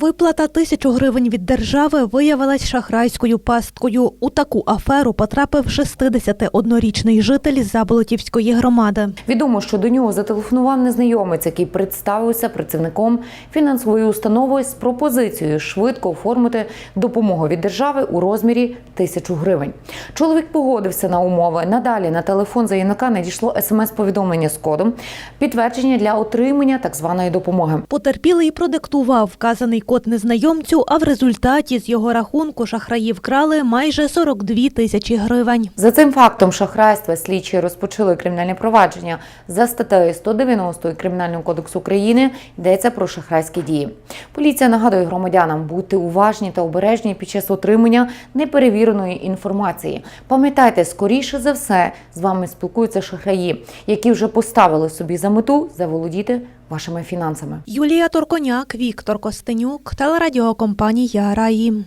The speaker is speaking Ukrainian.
Виплата тисячу гривень від держави виявилась шахрайською пасткою. У таку аферу потрапив 61-річний житель Заболотівської громади. Відомо, що до нього зателефонував незнайомець, який представився працівником фінансової установи з пропозицією швидко оформити допомогу від держави у розмірі тисячу гривень. Чоловік погодився на умови. Надалі на телефон заявника надійшло смс-повідомлення з кодом підтвердження для отримання так званої допомоги. Потерпілий продиктував вказаний код незнайомцю, а в результаті з його рахунку шахраї вкрали майже 42 тисячі гривень. За цим фактом шахрайства слідчі розпочали кримінальне провадження за статтею 190 Кримінального кодексу України йдеться про шахрайські дії. Поліція нагадує громадянам бути уважні та обережні під час отримання неперевіреної інформації. Пам'ятайте, скоріше за все з вами спілкуються шахраї, які вже поставили собі за мету заволодіти вашими фінансами. Юлія Торконяк, Віктор Костенюк, телерадіокомпанія Раї.